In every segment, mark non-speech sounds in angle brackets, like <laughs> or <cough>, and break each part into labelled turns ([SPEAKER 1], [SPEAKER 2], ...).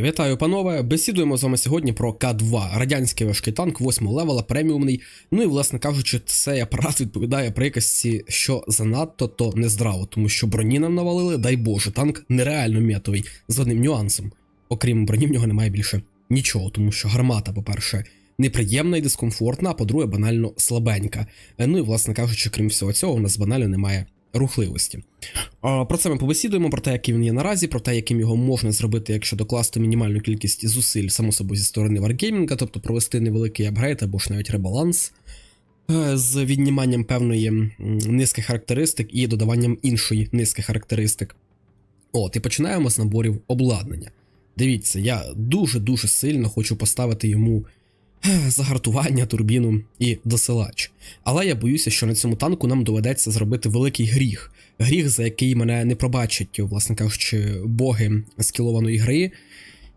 [SPEAKER 1] Вітаю, панове! Бесідуємо з вами сьогодні про К2, радянський важкий танк 8 левела, преміумний. Ну і, власне кажучи, цей апарат відповідає приказці, що занадто то нездраво, тому що броні нам навалили, дай Боже, танк нереально метовий, з одним нюансом. Окрім броні, в нього немає більше нічого, тому що гармата, по-перше, неприємна і дискомфортна, а по-друге, банально слабенька. Е, Ну і, власне кажучи, крім всього цього, у нас банально немає рухливості. Про це ми побесідуємо, про те, який він є наразі, про те, яким його можна зробити, якщо докласти мінімальну кількість зусиль, само собою, зі сторони Wargaming, тобто провести невеликий апгрейд або ж навіть ребаланс е, з відніманням певної низки характеристик і додаванням іншої низки характеристик. От, і починаємо з наборів обладнання. Дивіться, я дуже-дуже сильно хочу поставити йому загартування, турбіну і досилач. Але я боюся, що на цьому танку нам доведеться зробити великий гріх. Гріх, за який мене не пробачать, власне кажучи, боги скілованої гри,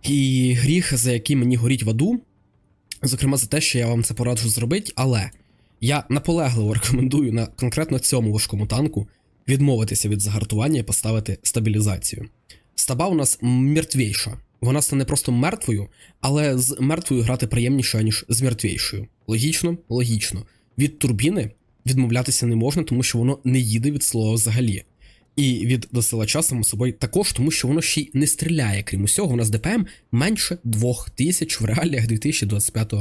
[SPEAKER 1] і гріх, за який мені горіть в аду. Зокрема, за те, що я вам це пораджу зробити, але я наполегливо рекомендую на конкретно цьому важкому танку відмовитися від загартування і поставити стабілізацію. Стаба у нас мертвейша. Вона стане просто мертвою, але з мертвою грати приємніше, ніж з мертвейшою. Логічно, логічно. Від турбіни відмовлятися не можна, тому що воно не їде від слова взагалі. І від досилача, само собою, також, тому що воно ще й не стріляє. Крім усього, у нас ДПМ менше 2000 в реаліях 2025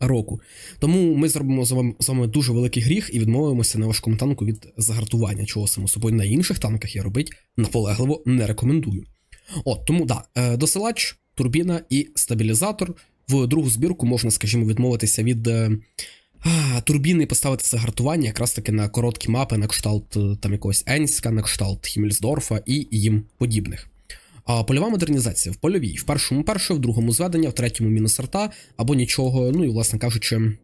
[SPEAKER 1] року. Тому ми зробимо з вами дуже великий гріх і відмовимося на важкому танку від загартування, чого само собою на інших танках я робити наполегливо не рекомендую. От тому да, е, досилач, турбіна і стабілізатор. В другу збірку можна, скажімо, відмовитися від е, а, турбіни і поставити загартування якраз таки на короткі мапи, на кшталт е, там якогось Енська, на кшталт Хіммельсдорфа і їм подібних. А польова модернізація в польовій. В першому перше, в другому зведення, в третьому мінус арта, або нічого. Ну і, власне кажучи,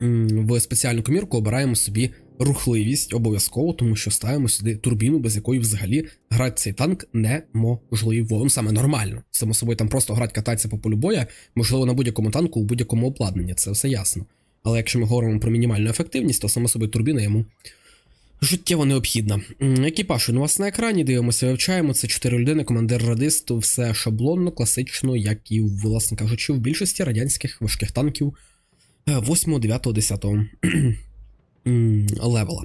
[SPEAKER 1] в спеціальну комірку обираємо собі рухливість обов'язково, тому що ставимо сюди турбіну, без якої взагалі грати цей танк неможливо. Ну, саме нормально. Само собою там просто грати кататися по полю боя, можливо, на будь-якому танку, у будь-якому обладнанні, це все ясно. Але якщо ми говоримо про мінімальну ефективність, то само собою турбіна йому життєво необхідна. Екіпаж у вас на екрані, дивимося, вивчаємо. Це 4 людини, командир радисту, все шаблонно, класично, як і, власне кажучи, в більшості радянських важких танків 8, 9, 10 м, левела.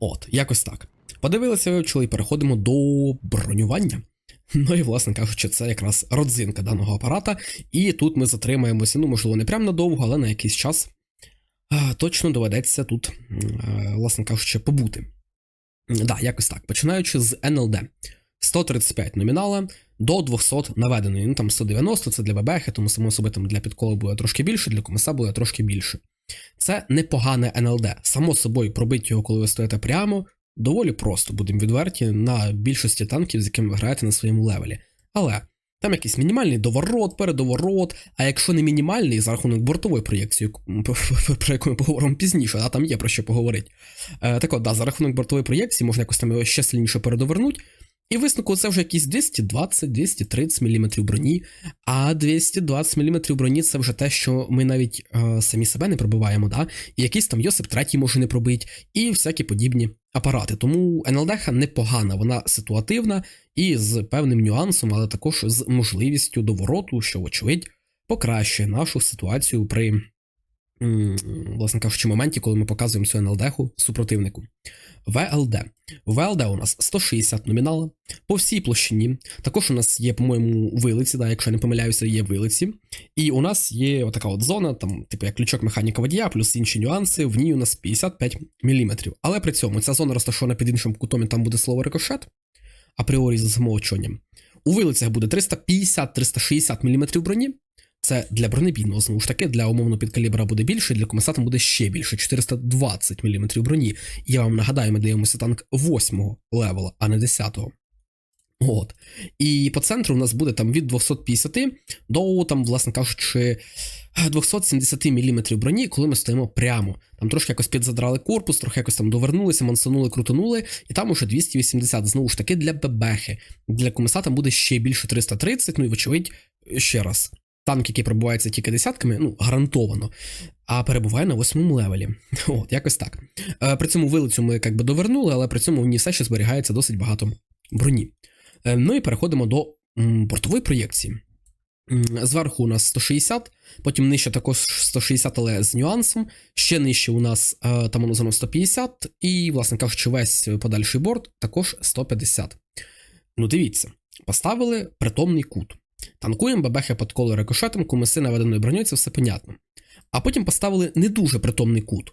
[SPEAKER 1] От, якось так. Подивилися, вивчили і переходимо до бронювання. Ну і, власне кажучи, це якраз родзинка даного апарата. І тут ми затримаємося, ну, можливо, не прямо надовго, але на якийсь час точно доведеться тут, е, власне кажучи, побути. Да, якось так. Починаючи з НЛД. 135 номінала до 200 наведений. Ну там 190 це для ББХ, тому само собі там для підколи буде трошки більше, для комеса буде трошки більше. Це непогане НЛД. Само собою, пробити його, коли ви стоїте прямо, доволі просто, будемо відверті, на більшості танків, з якими ви граєте на своєму левелі. Але там якийсь мінімальний доворот, передоворот, а якщо не мінімальний, за рахунок бортової проєкції, <laughs> про яку ми поговоримо пізніше, а там є про що поговорити. Е, так от, да, за рахунок бортової проєкції можна якось там його ще сильніше передовернути. І висновку це вже якісь 220-230 мм броні. А 220 мм броні це вже те, що ми навіть е, самі себе не пробиваємо, да? і якийсь там Йосип третій може не пробити, і всякі подібні апарати. Тому НЛДХ непогана, вона ситуативна і з певним нюансом, але також з можливістю довороту, що, вочевидь, покращує нашу ситуацію при, власне кажучи, моменті, коли ми показуємо цю НЛДху супротивнику. ВЛД. ВЛД у нас 160 номінала по всій площині. Також у нас є, по-моєму, вилиці, да, якщо я не помиляюся, є вилиці. І у нас є отака от зона, там, типу як ключок механіка водія, плюс інші нюанси. В ній у нас 55 мм. Але при цьому ця зона розташована під іншим кутом, і там буде слово рикошет, апріорі за замовчуванням. У вилицях буде 350-360 мм броні. Це для бронебійного, знову ж таки, для умовно підкалібра буде більше, для комеса там буде ще більше 420 мм броні. Я вам нагадаю, ми дивимося танк 8 левела, а не 10-го. От. І по центру у нас буде там від 250 до, там, власне кажучи, 270 мм броні, коли ми стоїмо прямо. Там трошки якось підзадрали корпус, трохи якось там довернулися, мансанули, крутанули, і там уже 280. Знову ж таки, для бебехи. Для комеса буде ще більше 330, ну і вочевидь, ще раз. Танк, який пробувається тільки десятками, ну, гарантовано, а перебуває на восьмому левелі. <laughs> От, якось так. Е, При цьому вилицю ми якби довернули, але при цьому в ній все ще зберігається досить багато броні. Е, Ну і переходимо до бортової проєкції. Зверху у нас 160, потім нижче також 160, але з нюансом. Ще нижче у нас е, там воно зано 150, і, власне кажучи, весь подальший борт також 150. Ну, дивіться, поставили притомний кут. Танкуємо бабехи під коло рикошетом, кумиси наведеною броньою, це все понятно. А потім поставили не дуже притомний кут.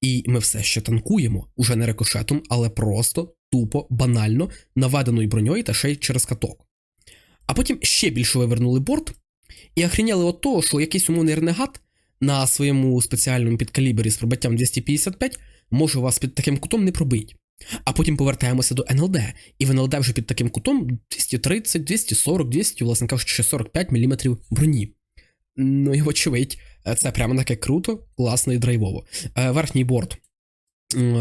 [SPEAKER 1] І ми все ще танкуємо, уже не рикошетом, але просто тупо, банально наведеною броньою та ще й через каток. А потім ще більше вивернули борт і охреняли от того, що якийсь умовний ренегат на своєму спеціальному підкалібері з пробиттям 255 може вас під таким кутом не пробити. А потім повертаємося до НЛД, і в НЛД вже під таким кутом 230, 240, 200, власне кажучи, 45 мм броні. Ну і вочевидь, це прямо таке круто, класно і драйвово. Е, Верхній борт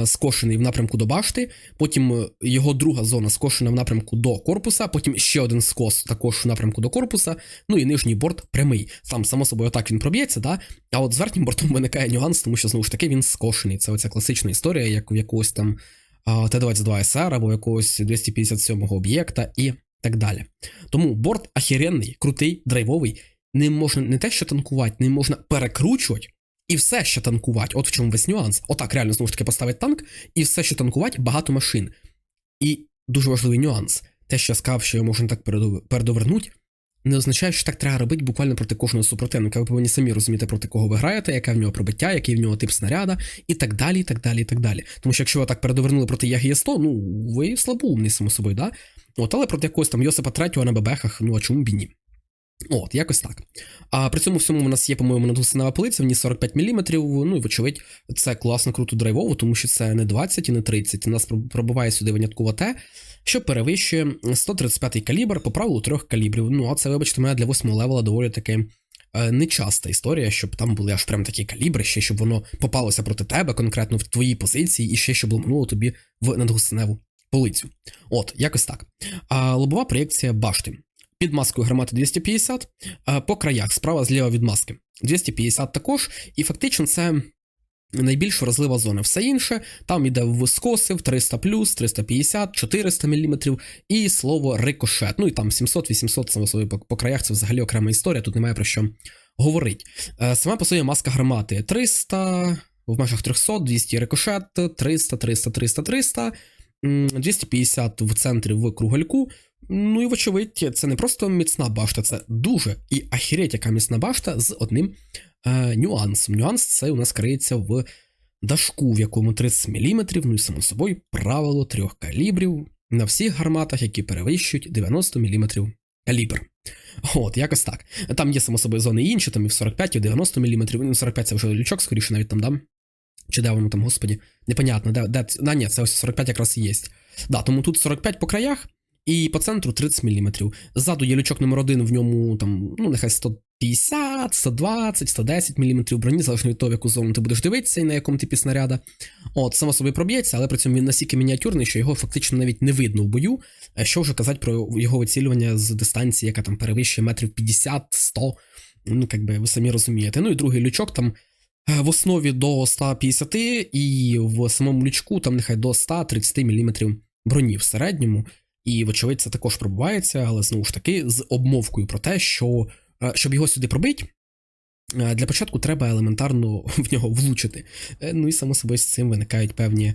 [SPEAKER 1] скошений в напрямку до башти, потім е, його друга зона скошена в напрямку до корпуса, потім ще один скос також в напрямку до корпуса, ну і нижній борт прямий. Сам, само собою, отак він проб'ється, да? а от з верхнім бортом виникає нюанс, тому що знову ж таки він скошений. Це оця класична історія, як у якогось там а, Т-22 СР або якогось 257-го об'єкта і так далі. Тому борт ахіренний, крутий, драйвовий, ним можна не те, що танкувати, ним можна перекручувати. І все ще танкувати, от в чому весь нюанс. Отак реально знову ж таки поставить танк, і все ще танкувати багато машин. І дуже важливий нюанс: те, що я сказав, що його можна так передов- передовернути, не означає, що так треба робити буквально проти кожного супротивника. Ви повинні самі розуміти, проти кого ви граєте, яке в нього пробиття, який в нього тип снаряда, і так далі, і так далі, і так далі. Тому що якщо ви так передовернули проти Ягія 100, ну ви слабоумний, само собою, да? От, але проти якогось там Йосипа Третього на бебехах, ну а чому б і ні? От, якось так. А при цьому всьому у нас є, по-моєму, надгусинова полиця, в ній 45 мм, ну і вочевидь, це класно, круто драйвово, тому що це не 20 і не 30. У нас проб- пробиває сюди винятково те, що перевищує 135-й калібр по правилу трьох калібрів. Ну, а це, вибачте, мене для 8 левела доволі таки е, нечаста історія, щоб там були аж прям такі калібри, ще щоб воно попалося проти тебе, конкретно в твоїй позиції, і ще щоб ломануло тобі в надгусиневу полицю. От, якось так. А лобова проєкція башти. Під маскою гармати 250, по краях справа зліва від маски 250 також, і фактично це найбільш вразлива зона. Все інше там іде в скоси в 300 350, 400 мм і слово рикошет. Ну і там 700-800 само по, по краях це взагалі окрема історія, тут немає про що говорити. Е, Сама по собі маска гармати 300, в межах 300, 200 рикошет, 300, 300, 300, 300, 250 в центрі в кругольку. Ну і вочевидь, це не просто міцна башта, це дуже і ахіреть, яка міцна башта з одним е, нюансом. Нюанс це у нас криється в дашку, в якому 30 мм, ну і само собою правило трьох калібрів на всіх гарматах, які перевищують 90 мм калібр. От, якось так. Там є само собою зони інші, там і в 45, і в 90 мм. Ну, 45 це вже лючок, скоріше навіть там дам. Чи де воно там, господі? Непонятно, де, де... А, ні, це ось 45 якраз і є. Да, тому тут 45 по краях, і по центру 30 мм. Ззаду є лючок номер один, в ньому там, ну, нехай 150, 120, 110 мм броні, залежно від того, в яку зону ти будеш дивитися і на якому типі снаряда. От, само собі проб'ється, але при цьому він настільки мініатюрний, що його фактично навіть не видно в бою. Е, Що вже казати про його вицілювання з дистанції, яка там перевищує метрів 50, 100. Ну, як би ви самі розумієте. Ну і другий лючок там е, в основі до 150, і в самому лючку там нехай до 130 мм броні в середньому. І, вочевидь, це також пробувається, але знову ж таки з обмовкою про те, що е, щоб його сюди пробити, е, для початку треба елементарно <laughs> в нього влучити. Е, Ну і само собою з цим виникають певні.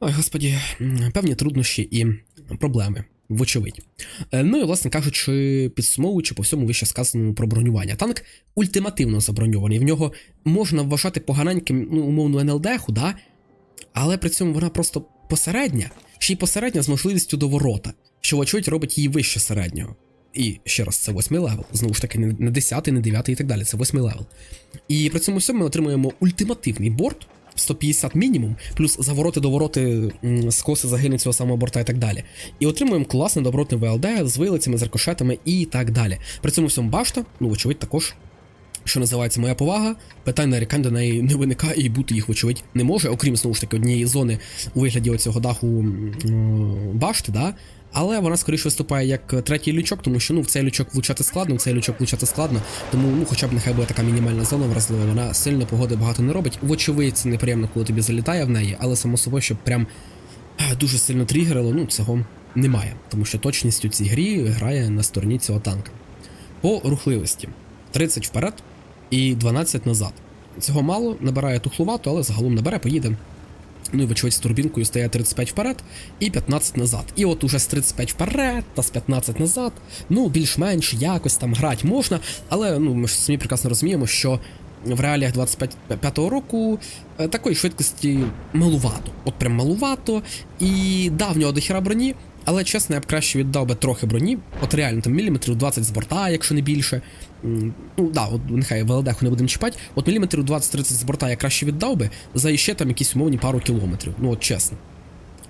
[SPEAKER 1] Ой, господі, певні труднощі і проблеми. Вочевидь. Ну і, власне кажучи, підсумовуючи по всьому вище сказаному про бронювання. Танк ультимативно заброньований. В нього можна вважати поганеньким, ну, умовно, НЛД-ху, да? але при цьому вона просто посередня, ще й посередня з можливістю до ворота, що, вочевидь, робить її вище середнього. І ще раз, це восьмий левел. Знову ж таки, не 10, не 9 і так далі. Це восьмий левел. І при цьому всьому ми отримуємо ультимативний борт. 150 мінімум, плюс завороти до вороти скоси загини цього самого борта і так далі. І отримуємо класне добротне ВЛД з вилицями, з рикошетами і так далі. При цьому всьому башта, ну, вочевидь, також, що називається моя повага, питань нарікань до неї не виникає і бути їх, вочевидь, не може, окрім знову ж таки однієї зони у вигляді оцього даху башти, да? Але вона скоріше виступає як третій лючок, тому що ну в цей лючок влучати складно, в цей лючок влучати складно. Тому ну, хоча б нехай буде така мінімальна зона вразлива, вона сильно погоди багато не робить. Вочевидь, це неприємно, коли тобі залітає в неї, але само собою, щоб прям е, дуже сильно тригерило, ну цього немає. Тому що точність у цій грі грає на стороні цього танка. По рухливості 30 вперед і 12 назад. Цього мало, набирає тухлувато, але загалом набере, поїде. Ну і вочевидь з турбінкою стає 35 вперед і 15 назад. І от уже з 35 вперед та з 15 назад, ну більш-менш якось там грати можна, але ну ми ж самі прекрасно розуміємо, що в реаліях 25-го року е, такої швидкості малувато. От прям малувато. І да, в дохіра броні, але чесно, я б краще віддав би трохи броні. От реально там міліметрів 20 з борта, якщо не більше. Ну да, от нехай ВЛД не будемо чіпати. От міліметрів 20-30 з борта я краще віддав би за іще там якісь умовні пару кілометрів. Ну от чесно.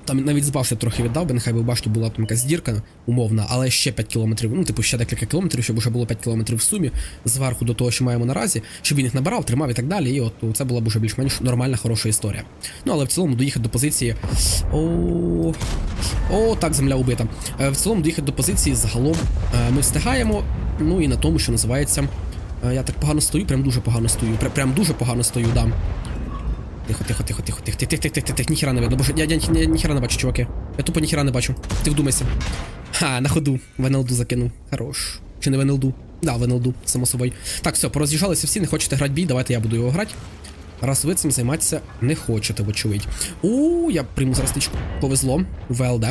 [SPEAKER 1] Там навіть з трохи віддав би, нехай би в башті була там якась дірка умовна, але ще 5 кілометрів, ну, типу, ще декілька кілометрів, щоб вже було 5 кілометрів в сумі зверху до того, що маємо наразі, щоб він їх набирав, тримав і так далі. І от ну, це була б уже більш-менш нормальна, хороша історія. Ну, але в цілому доїхати до позиції. О, О, так, земля убита. Е, В цілому доїхати до позиції загалом е, ми встигаємо. Ну і на тому, що називається. е, Я так погано стою, прям дуже погано стою. Прям, дуже погано стою, да. Тихо, тихо, тихо, тихо, тихо, тихо, тихо, тихо, тихо, ніхера не видно. Боже, я, я, я ніхера не бачу, чуваки. Я тупо ніхера не бачу. Ти вдумайся. Ха, на ходу. В закинув. Хорош. Чи не в НЛД? Да, в НЛД, само собою. Так, все, пороз'їжджалися всі, не хочете грати бій, давайте я буду його грати. Раз ви цим займатися не хочете, вочевидь. У, я прийму зараз тичку. Повезло. ВЛД.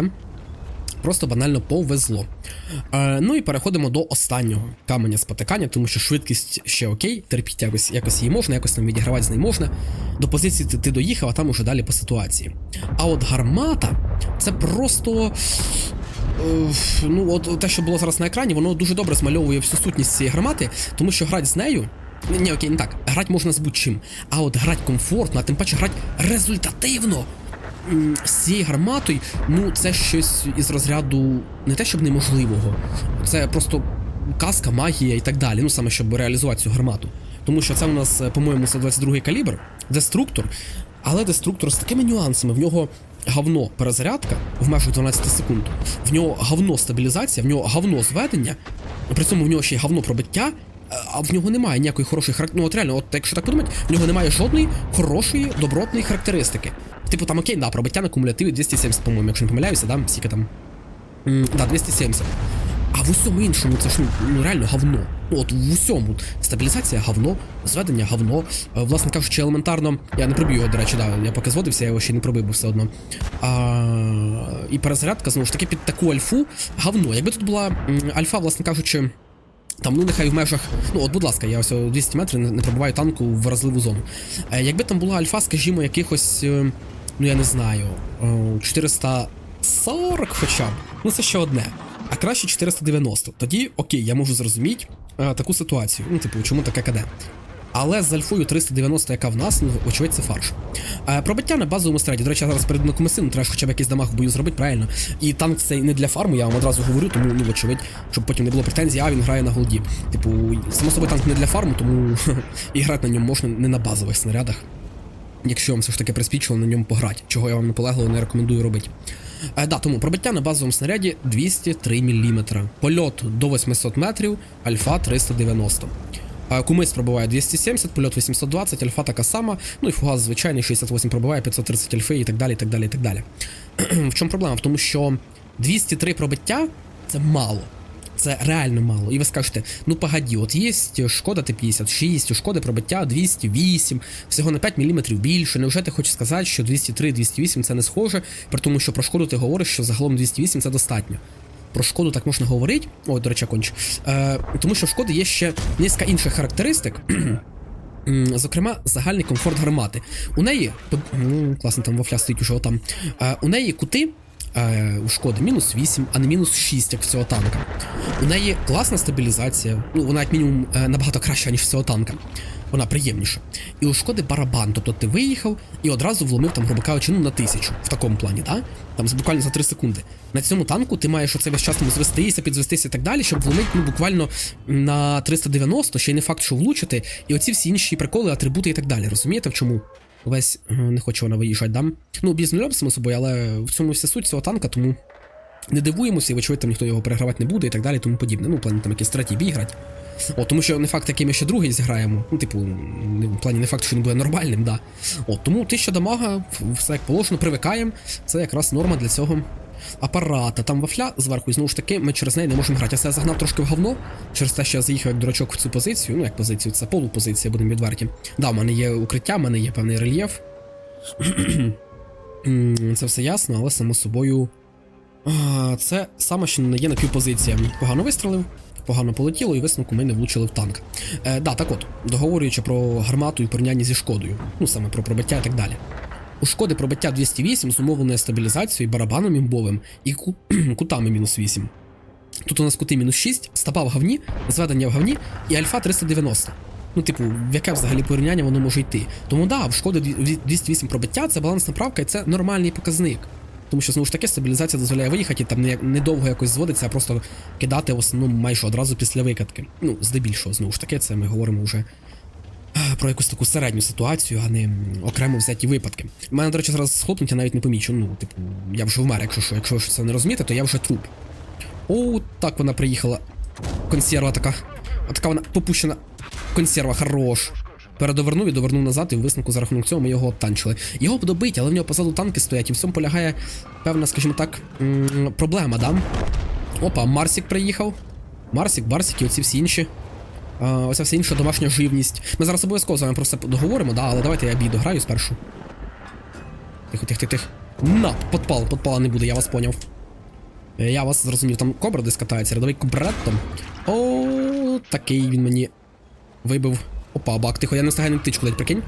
[SPEAKER 1] Просто банально повезло. Е, ну і переходимо до останнього каменя спотикання, тому що швидкість ще окей, терпіть якось, якось її можна, якось там відігравати з нею можна. До позиції ти, ти доїхав, а там уже далі по ситуації. А от гармата це просто. е, Ну, от те, що було зараз на екрані, воно дуже добре змальовує всю сутність цієї гармати, тому що грати з нею. Ні, окей, не так. Грати можна з будь-чим. А от грати комфортно, а тим паче грати результативно з цією гарматою, ну це щось із розряду не те, щоб неможливого, це просто казка, магія і так далі. Ну саме щоб реалізувати цю гармату. Тому що це у нас, е, по-моєму, 122 калібр, деструктор, але деструктор з такими нюансами. В нього говно перезарядка в межах 12 секунд, в нього говно стабілізація, в нього говно зведення, при цьому в нього ще й говно пробиття. е, А в нього немає ніякої хорошої характеристики. Ну, от реально, от якщо так подумати, в нього немає жодної хорошої добротної характеристики. Типу там окей, да, пробиття на кумулятиві 270, по-моєму, якщо не помиляюся, да, скільки там. М, да, 270. А в усьому іншому це ж ну, реально говно. Ну от в усьому. Стабілізація говно, зведення говно. Е, Власне кажучи, елементарно. Я не пробив його, до речі, да, я поки зводився, я його ще не пробив, бо все одно. А, і перезарядка, знову ж таки, під таку альфу говно. Якби тут була м, альфа, власне кажучи. Там, ну нехай в межах. Ну, от, будь ласка, я ось 200 метрів не, не пробиваю танку в вразливу зону. Е, якби там була альфа, скажімо, якихось, е, ну я не знаю, е, 440 хоча б. Ну це ще одне. А краще 490. Тоді окей, я можу зрозуміти е, таку ситуацію. Ну, типу, чому таке КД. Але з альфою 390, яка в нас, ну, очевидь, це фарш. Е, пробиття на базовому стреді. До речі, я зараз перейду на комесину, треба хоча б якийсь дамаг в бою зробити, правильно. І танк цей не для фарму, я вам одразу говорю, тому ну, очевидь, щоб потім не було претензій, а він грає на голді. Типу, само собою танк не для фарму, тому <laughs> і грати на ньому можна не на базових снарядах. Якщо вам все ж таки приспічило на ньому пограти, чого я вам наполегливо не рекомендую робити. Е, да, тому пробиття на базовому снаряді 203 мм. Польот до 800 метрів, альфа 390. Е, Кумис пробиває 270, польот 820, альфа така сама, ну і фугас звичайний 68 пробиває, 530 альфи і так далі. і так далі, і так далі. <clears throat> В чому проблема? В тому, що 203 пробиття це мало. Це реально мало. І ви скажете, ну погоді, от є шкода Т-56, у шкоди пробиття 208, всього на 5 мм більше. Невже ти хочеш сказати, що 203-208 це не схоже, при тому, що про шкоду ти говориш, що загалом 208 це достатньо. Про шкоду так можна говорити. Ой, до речі, конч. Е, тому що в шкоди є ще низка інших характеристик. <clears throat> Зокрема, загальний комфорт гармати. У неї. Класно, там вафля стоїть уже там. Е, у неї кути е, у шкоди мінус 8, а не мінус 6, як в танка. У неї класна стабілізація. Ну, вона як мінімум е, набагато краща, ніж в цього танка. Вона приємніша. І у шкоди барабан. Тобто ти виїхав і одразу вломив там, грубо кажучи, ну на тисячу в такому плані, да? Там буквально за 3 секунди. На цьому танку ти маєш оце весь час там звестися, підзвестися і так далі, щоб вломити ну, буквально на 390, ще й не факт, що влучити, і оці всі інші приколи, атрибути і так далі. Розумієте, в чому? Весь е, не хоче вона виїжджати, дам. Ну, біз не любить собою, але в цьому вся суть цього танка, тому не дивуємося, і вочевидь ніхто його перегравати не буде і так далі, тому подібне. Ну, в плані там якісь третій бій грати. От, тому що не факт, який ми ще другий зіграємо. Ну, типу, в плані не факт, що він буде нормальним, да. От, тому 1000 дамага, все як положено, привикаємо. Це якраз норма для цього. Апарата, там вафля зверху, і знову ж таки, ми через неї не можемо грати. Я себе загнав трошки в говно, через те, що я заїхав як дурачок в цю позицію. Ну, як позицію, це полупозиція, будемо відверті. Да, в мене є укриття, в мене є певний рельєф. <clears throat> Це все ясно, але само собою. Це саме, що не є на півпозиція. Погано вистрелив, погано полетіло, і висновку ми не влучили в танк. Е, да, так от, договорюючи про гармату і порівняння зі шкодою, ну саме про пробиття і так далі. У шкоди пробиття 208 зумовлене стабілізацією, барабаном імбовим і ку- <clears throat> кутами мінус 8. Тут у нас кути мінус 6, стопа в говні, зведення в говні і альфа 390. Ну, типу, в яке взагалі порівняння воно може йти. Тому да, в шкоди 208 пробиття це балансна правка і це нормальний показник. Тому що знову ж таки стабілізація дозволяє виїхати і там не, недовго якось зводиться, а просто кидати в основному майже одразу після викатки. Ну, здебільшого, знову ж таки, це ми говоримо вже про якусь таку середню ситуацію, а не окремо взяті випадки. У мене, до речі, зараз схлопнуть, я навіть не помічу. Ну, типу, я вже вмер, якщо що, якщо ви це не розумієте, то я вже труп. О, так вона приїхала. Консерва така. А така вона попущена. Консерва, хорош. Передовернув і довернув назад, і в висновку за рахунок цього ми його оттанчили. Його б добити, але в нього позаду танки стоять, і в цьому полягає певна, скажімо так, проблема, да? Опа, Марсік приїхав. Марсік, Барсік і оці всі інші. Оця вся інша домашня живність. Ми зараз обов'язково з вами про це договоримо, да, але давайте я бій дограю спершу. Тихо, тихо, тихо, тихо. На, подпал, подпала не буде, я вас поняв. Е, Я вас зрозумів, там кобра десь катається, рядовий кубреттом. О, такий він мені вибив. Опа, бак, тихо, я не встигаю на тичку дать, прикинь.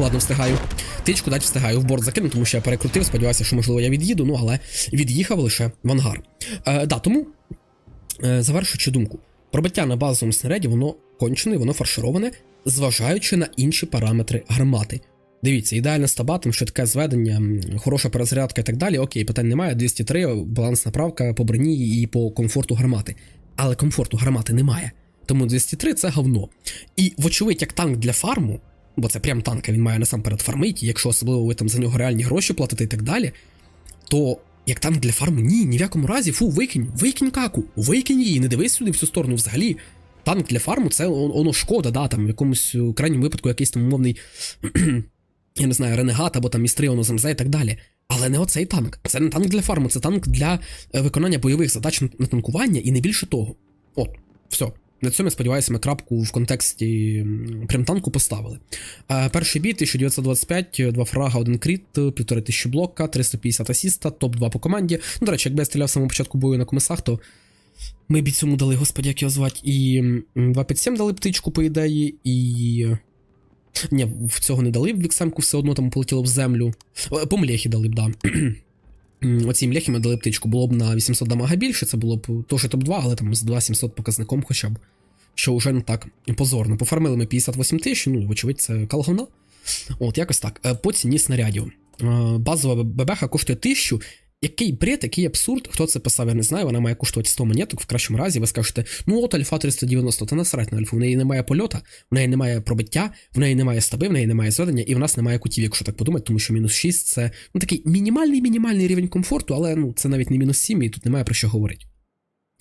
[SPEAKER 1] Ладно, встигаю. Тичку дать встигаю в борт закину, тому що я перекрутив, сподіваюся, що можливо я від'їду, ну але від'їхав лише в ангар. Е, да, тому, е, завершуючи думку, пробиття на базовому снаряді, воно кончене, воно фаршироване, зважаючи на інші параметри гармати. Дивіться, ідеальна стаба, там швидке зведення, хороша перезарядка і так далі. Окей, питань немає. 203, балансна правка по броні і по комфорту гармати. Але комфорту гармати немає. Тому 203 це говно. І, вочевидь, як танк для фарму, бо це прям танк, він має насамперед фармити, якщо особливо ви там за нього реальні гроші платите і так далі, то як танк для фарму, ні, ні в якому разі, фу, викинь, викинь каку, викинь її, не дивись сюди в цю сторону взагалі. Танк для фарму це воно шкода, да, там в якомусь е, крайньому випадку якийсь там умовний, <clears throat> я не знаю, ренегат або там Містріону ЗМЗ і так далі. Але не оцей танк. Це не танк для фарму, це танк для е, виконання бойових задач на танкування і не більше того. От, все. На цьому, сподіваюся, ми крапку в контексті м, прям танку поставили. Е, перший бій 1925, два фрага, один кріт, півтори тисячі блока, 350 асіста, топ-2 по команді. Ну, до речі, якби я стріляв самому початку бою на комісах, то ми б цьому дали, господі, як його звати, і 257 дали птичку, по ідеї, і. Ні, в цього не дали в віксемку, все одно там полетіло в землю. Е, По млехі дали б, да. М, Оці млехи ми дали птичку. Було б на 800 дамага більше, це було б теж топ-2, але там з 2700 показником хоча б. Що вже не так позорно. Пофармили ми 58 тисяч, ну, вочевидь, це калгона. От, якось так. Е, По ціні снарядів. Е, Базова ББХ коштує 1000. Який бред, який абсурд, хто це писав, я не знаю. Вона має коштувати 100 монеток в кращому разі. Ви скажете, ну от Альфа 390, та насрать на Альфу. В неї немає польота, в неї немає пробиття, в неї немає стаби, в неї немає зведення, і в нас немає кутів, якщо так подумати, тому що мінус 6 це ну, такий мінімальний мінімальний рівень комфорту, але ну це навіть не мінус 7, і тут немає про що говорити.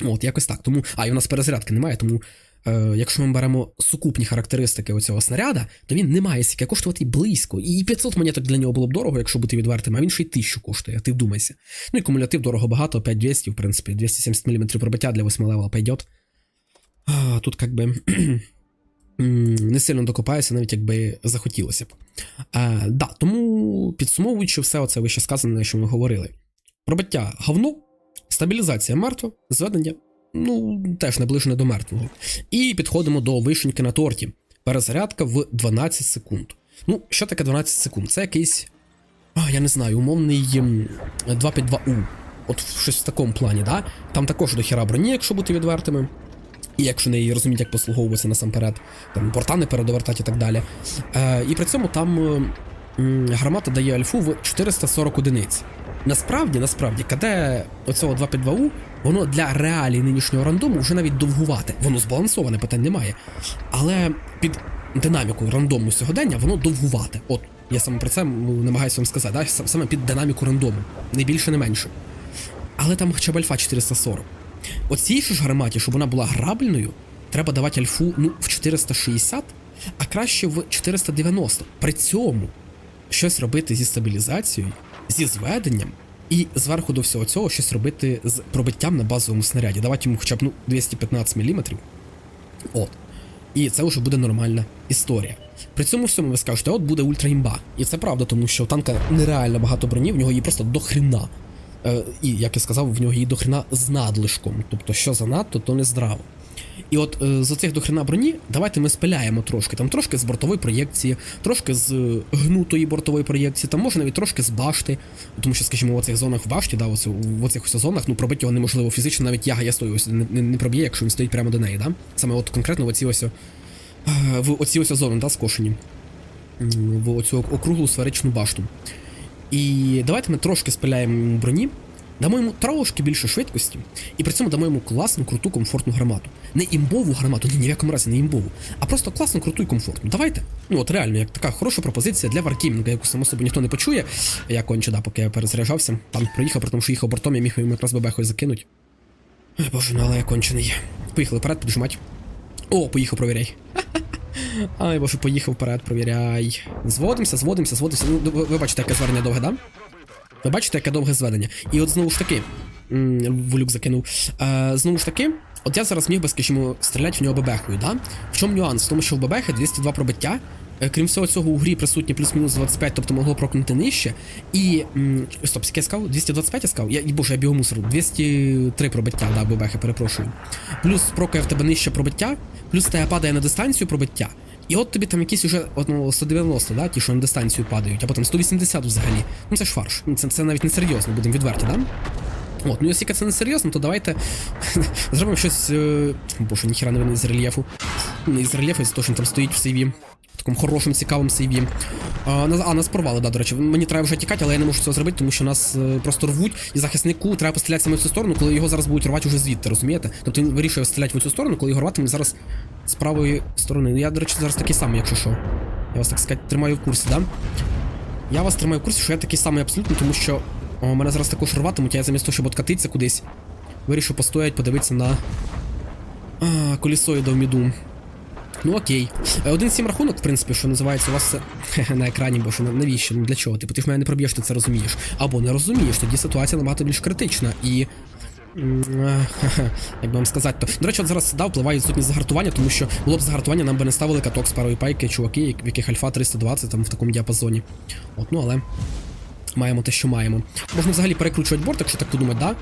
[SPEAKER 1] От, якось так. Тому, а і у нас перезарядки немає, тому якщо ми беремо сукупні характеристики оцього снаряда, то він не має стільки коштувати близько. І 500 монеток для нього було б дорого, якщо бути відвертим, а він ще й 1000 коштує, ти вдумайся. Ну і кумулятив дорого багато, 5200, в принципі, 270 мм пробиття для 8 левела пойдет. А, тут как би <clears throat> не сильно докопається, навіть якби захотілося б. А, да, тому підсумовуючи все оце вище сказане, що ми говорили. Пробиття говно, стабілізація мертва, зведення, ну, теж наближене до мертвого. І підходимо до вишеньки на торті. Перезарядка в 12 секунд. Ну, що таке 12 секунд? Це якийсь, а, я не знаю, умовний ем, 252У. От щось в такому плані, да? Там також до хіра броні, якщо бути відвертими. І якщо не розуміти, як послуговуватися насамперед, там порта не передовертати і так далі. Е, і при цьому там е, м, гармата дає альфу в 440 одиниць. Насправді, насправді, КД оцього 252У, воно для реалій нинішнього рандому вже навіть довгувате. Воно збалансоване, питань немає. Але під динаміку рандому сьогодення воно довгувате. От, я саме про це намагаюся вам сказати, да? саме під динаміку рандому. Не більше, не менше. Але там хоча б альфа 440. Оцій ж гарматі, щоб вона була грабельною, треба давати альфу ну, в 460, а краще в 490. При цьому щось робити зі стабілізацією, зі зведенням І зверху до всього цього щось робити з пробиттям на базовому снаряді. Давати йому хоча б ну, 215 мм. От. І це вже буде нормальна історія. При цьому всьому ви скажете, от буде ультраімба. І це правда, тому що у танка нереально багато броні, в нього її просто до хрена. Е, і, як я сказав, в нього її до хрена з надлишком. Тобто, що занадто, то не здраво. І от е, з оцих до хрена броні давайте ми спиляємо трошки. Там трошки з бортової проєкції, трошки з е, гнутої бортової проєкції, там може навіть трошки з башти. Тому що, скажімо, в оцих зонах в башті, да, оце, в оцих ось зонах, ну пробити його неможливо фізично, навіть яга я стою, ось не, не, не проб'є, якщо він стоїть прямо до неї, да? Саме от конкретно в оці ось, е, в оці ось зони, да, скошені. В оцю округлу сферичну башту. І давайте ми трошки спиляємо броні, дамо йому трошки більше швидкості, і при цьому дамо йому класну, круту, комфортну гармату. Не імбову гармату, ні, ні в якому разі не імбову, а просто класну, круту і комфортну. Давайте. Ну от реально, як така хороша пропозиція для варкімінга, яку само собі ніхто не почує. Я конче, да, поки я перезаряджався. Танк проїхав, при тому що їхав бортом, я міг йому якраз бебехою закинуть. Ой, боже, ну але я кончений. Поїхали вперед, піджимать. О, поїхав, провіряй. <laughs> Ай, боже, поїхав вперед, провіряй. Зводимося, зводимося, зводимося. Ну, ви бачите, яке звернення довге, да? Ви бачите, яке довге зведення. І от знову ж таки, волюк закинув. Е, знову ж таки, от я зараз міг би, скажімо, стріляти в нього бебехою, да? В чому нюанс? В тому, що в бебехи 202 пробиття. Е, Крім всього цього, у грі присутні плюс-мінус 25, тобто могло прокнути нижче. І. Стоп, скільки я сказав? 225 я сказав? Я, боже, я біомусору. 203 пробиття, да, бебехи, перепрошую. Плюс прокає в тебе нижче пробиття, плюс тебе падає на дистанцію пробиття. І от тобі там якісь уже ну, 190, да, ті, що на дистанцію падають, а потім 180 взагалі. Ну це ж фарш. Ну, Це, це навіть не серйозно, будемо відверті, да? От, ну якщо це не серйозно, то давайте <laughs> зробимо щось. Е... Боже, ніхіра не з рельєфу. Не з рельєфу, з того, що він там стоїть в сейві. Такому хорошому, цікавому сейві. А, нас, а, нас порвали, да, до речі. Мені треба вже тікати, але я не можу цього зробити, тому що нас е, просто рвуть, і захиснику треба постріляти саме в цю сторону, коли його зараз будуть рвати вже звідти, розумієте? Тобто він вирішує стріляти в цю сторону, коли його рватимуть зараз з правої сторони. Ну, Я, до речі, зараз такий самий, якщо що. Я вас так сказати тримаю в курсі, да? Я вас тримаю в курсі, що я такий самий абсолютно, тому що о, мене зараз також рватимуть, а я замість того, щоб откатитися кудись, вирішив постоять, подивитися на а, колісоїда в міду. Ну окей. Е, Один сім рахунок, в принципі, що називається у вас <laughs> на екрані, бо що навіщо? Ну для чого? Типу, ти ж мене не проб'єш, ти це розумієш. Або не розумієш, тоді ситуація набагато більш критична і. е, <laughs> Як би вам сказати, то до речі, от зараз да, впливає відсутність загартування, тому що було б загартування, нам би не ставили каток з парої пайки, чуваки, в яких альфа 320 там в такому діапазоні. От, ну але маємо те, що маємо. Можна взагалі перекручувати борт, якщо так подумати, да?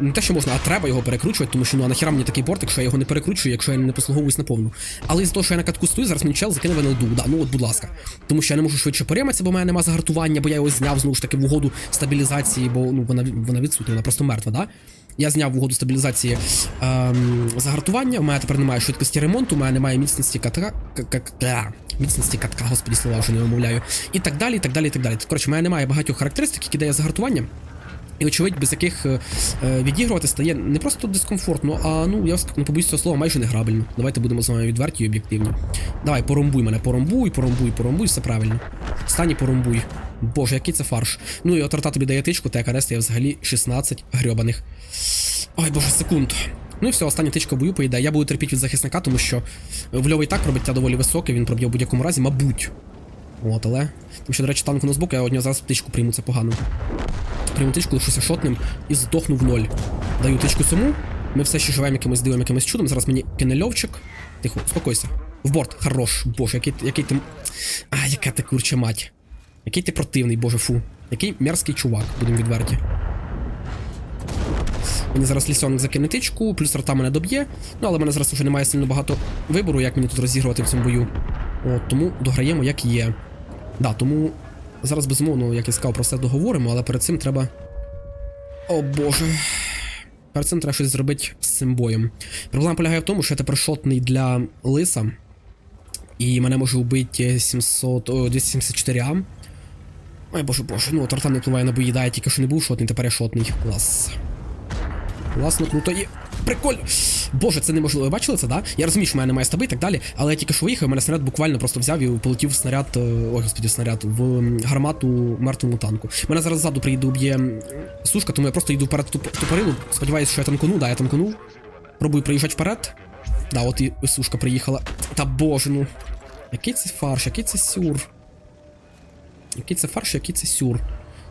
[SPEAKER 1] Не те, що можна, а треба його перекручувати, тому що ну а нахіра мені такий борт, якщо я його не перекручую, якщо я не послуговуюсь на повну. Але із-за того, що я на катку стою, зараз мені чел закине в НЛДу, да, ну от, будь ласка. Тому що я не можу швидше порематися, бо в мене нема загартування, бо я його зняв знову ж таки в угоду стабілізації, бо ну вона вона відсутня, вона просто мертва, да? Я зняв в угоду стабілізації ем, загартування, у мене тепер немає швидкості ремонту, у мене немає міцності катка. Міцності катка, господі слова вже не вимовляю. І так далі, і так далі, і так далі. Коротше, у мене немає багатьох характеристик, які дає загартування. І очевидь, без яких е, е, відігрувати стає не просто дискомфортно, а ну я не побоюсь цього слова, майже неграбельно. Давайте будемо з вами відверті і об'єктивні. Давай, поромбуй мене, поромбуй, поромбуй, поромбуй, все правильно. Стані поромбуй. Боже, який це фарш. Ну і от арта тобі дає тичку, та яка рестає взагалі 16 грьобаних. Ой, боже, секунд. Ну і все, остання тичка бою поїде. Я буду терпіти від захисника, тому що в Льові і так пробиття доволі високе, він проб'є в будь-якому разі, мабуть. От, але. Тому що, до речі, танк у нас збоку, я од нього зараз тичку прийму, це погано. Прийму тичку, лишуся шотним і здохну в ноль. Даю тичку цьому. Ми все ще живемо якимось дивом, якимось чудом. Зараз мені кинельовчик. Тихо, успокойся. В борт, хорош. Боже, який, який ти. А, яка ти курча мать. Який ти противний, боже, фу. Який мерзкий чувак, будемо відверті. Мені зараз лісьоник закине тичку, плюс рота мене доб'є. Ну, але в мене зараз вже немає сильно багато вибору, як мені тут розігрувати в цьому бою. От, тому дограємо, як є. Да, тому зараз безумовно, як я сказав, про все договоримо, але перед цим треба. О боже. Перед цим треба щось зробити з цим боєм. Проблема полягає в тому, що я тепер шотний для лиса. І мене може вбити 700, о, 274 А. Ой, боже боже, ну торта не впливає на бої, да, я тільки що не був шотний, тепер я шотний. Клас. Класно, круто і. Прикольно! Боже, це неможливо. Ви бачили це, да? Я розумію, що в мене немає стаби і так далі, але я тільки що виїхав, мене снаряд буквально просто взяв і полетів снаряд, е, ой, господі, снаряд в гармату мертвому танку. Мене зараз ззаду приїде уб'є сушка, тому я просто йду вперед туп- тупорилу. Сподіваюсь, що я танкану, да, я танканув. Пробую приїжджати вперед. Да, от і сушка приїхала. Та боже, ну. Який це фарш, який це сюр. Який це фарш, який це сюр.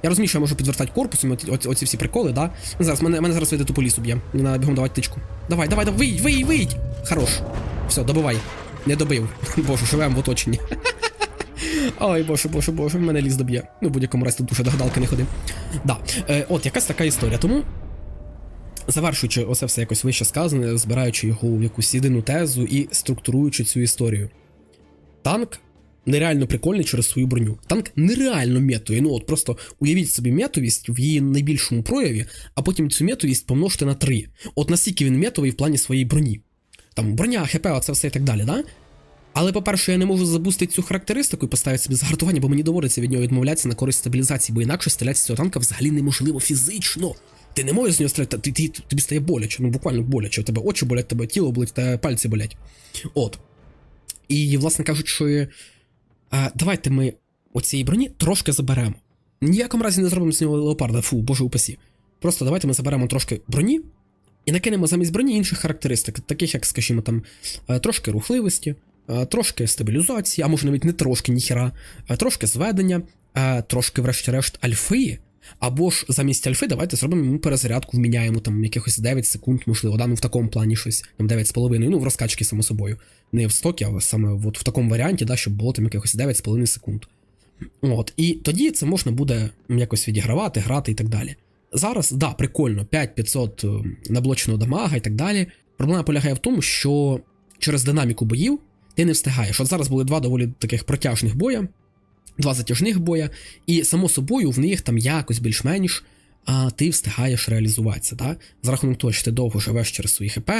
[SPEAKER 1] Я розумію, що я можу підвертати корпусом, оці, оці, всі приколи, да? Зараз, мене, мене зараз вийде тупо лісу б'є. Мені треба бігом давати тичку. Давай, давай, давай, виїдь, виїдь, виїдь! Хорош. Все, добивай. Не добив. <laughs> Боже, живемо в оточенні. <laughs> Ой, боже, боже, боже, мене ліс доб'є. Ну, будь-якому разі тут дуже до гадалки не ходи. Да. Е, от, якась така історія. Тому, завершуючи оце все якось вище сказане, збираючи його в якусь єдину тезу і структуруючи цю історію. Танк нереально прикольний через свою броню. Танк нереально метовий. Ну от просто уявіть собі метовість в її найбільшому прояві, а потім цю метовість помножте на 3. От настільки він метовий в плані своєї броні. Там броня, ХП, оце все і так далі, да? Але, по-перше, я не можу забустити цю характеристику і поставити собі загартування, бо мені доводиться від нього відмовлятися на користь стабілізації, бо інакше стріляти з цього танка взагалі неможливо фізично. Ти не можеш з нього стріляти, ти, ти, тобі стає боляче, ну буквально боляче. У тебе очі болять, тебе тіло болить, тебе пальці болять. От. І, власне кажучи, е, давайте ми оцієї броні трошки заберемо. Ніякому разі не зробимо з нього леопарда, фу, боже упасі. Просто давайте ми заберемо трошки броні і накинемо замість броні інших характеристик, таких як, скажімо, там, е, трошки рухливості, е, трошки стабілізації, а може навіть не трошки ніхера, е, трошки зведення, трошки, врешті-решт, альфи. Або ж замість альфи давайте зробимо йому перезарядку, вміняємо там якихось 9 секунд, можливо, да, ну в такому плані щось, там 9,5, ну в розкачки, само собою. Не в стокі, а саме от в такому варіанті, да, щоб було там якихось 9,5 секунд. От, і тоді це можна буде якось відігравати, грати і так далі. Зараз, да, прикольно, 5500 е, наблоченого дамага і так далі. Проблема полягає в тому, що через динаміку боїв ти не встигаєш. От зараз були два доволі таких протяжних боя, два затяжних боя, і само собою в них там якось більш-менш а, ти встигаєш реалізуватися. Да? За рахунок того, що ти довго живеш через свої ХП,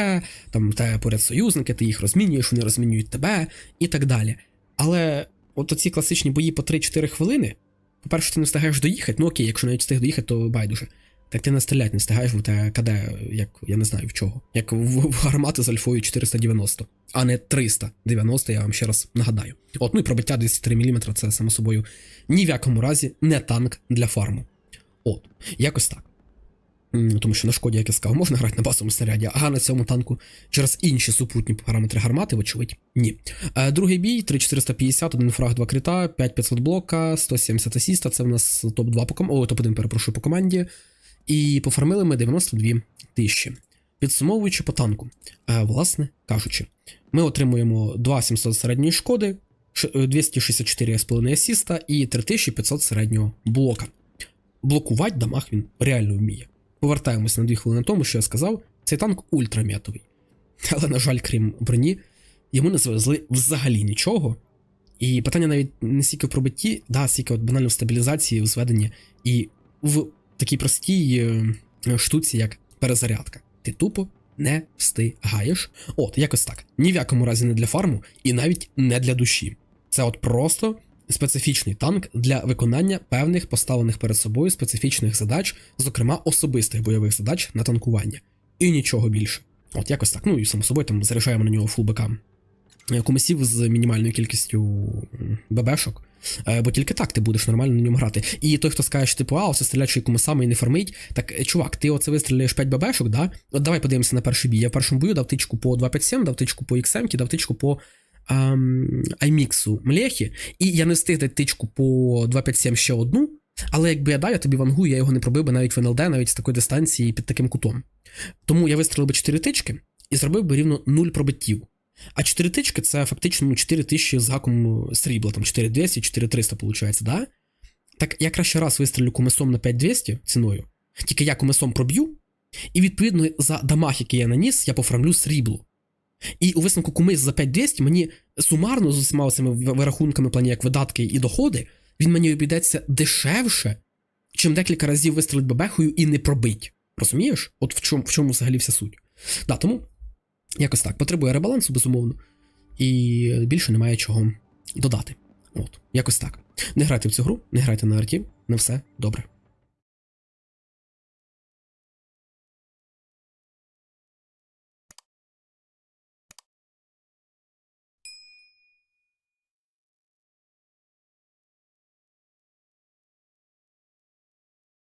[SPEAKER 1] там те поряд союзники, ти їх розмінюєш, вони розмінюють тебе і так далі. Але от оці класичні бої по 3-4 хвилини. По-перше, ти не встигаєш доїхати, ну окей, якщо навіть встиг доїхати, то байдуже. Так ти не стріляти не встигаєш, бо тебе КД, як я не знаю в чого. Як в, в гармати з альфою 490, а не 390, я вам ще раз нагадаю. От, ну і пробиття 203 мм це само собою ні в якому разі не танк для фарму. От, якось так. Тому що на шкоді, як я сказав, можна грати на басовому снаряді, а на цьому танку через інші супутні параметри гармати, вочевидь, ні. Е, другий бій 3450, один фраг, два крита, 5500 блока, 170 асіста. Це в нас топ-2 по команді. О, топ-1, перепрошую, по команді. І пофармили ми 92 тисячі. Підсумовуючи по танку, е, власне кажучи, ми отримуємо 2700 середньої шкоди, ш- е, 264,5 асіста і 3500 середнього блока. Блокувати дамаг він реально вміє. Повертаємось на 2 хвилини тому, що я сказав, цей танк ультрам'ятовий. Але, на жаль, крім броні, йому не завезли взагалі нічого. І питання навіть не стільки в пробитті, да, стільки от банально в стабілізації, в зведенні і в такій простій е, штуці, як перезарядка. Ти тупо не встигаєш. От, якось так. Ні в якому разі не для фарму, і навіть не для душі. Це от просто специфічний танк для виконання певних поставлених перед собою специфічних задач, зокрема особистих бойових задач на танкування. І нічого більше. От якось так. Ну і само собою там заряджаємо на нього фул БК е, з мінімальною кількістю. Е, Бо тільки так ти будеш нормально на ньому грати. І той, хто скаже, що типу, а, оце стрілячий комісами і не фармить. Так, е, чувак, ти оце вистріляєш 5 ББшок, да? От давай подивимося на перший бій. Я в першому бою дав тичку по 257, дав тичку по XM, дав тичку по Айміксу Млехі, і я не встиг дати тичку по 257 ще одну. Але якби я дав, я тобі вангую, я його не пробив би навіть в НЛД, навіть з такої дистанції під таким кутом. Тому я вистрілив би 4 тички і зробив би рівно 0 пробиттів. А 4 тички це фактично ну, 4 тисячі з гаком срібла, там 4200, 4300 виходить, да? Так я краще раз вистрілю кумесом на 5200 ціною, тільки я кумесом проб'ю, і відповідно за дамаг, який я наніс, я пофармлю срібло. І у висновку кумис за 5200 мені сумарно з усіма цими вирахунками, плані як видатки і доходи, він мені обійдеться дешевше, чим декілька разів вистрілить бабехою і не пробить. Розумієш? От в чому, в чому взагалі вся суть. Да, тому якось так. Потребує ребалансу, безумовно, і більше немає чого додати. От, якось так. Не грайте в цю гру, не грайте на арті, не все добре.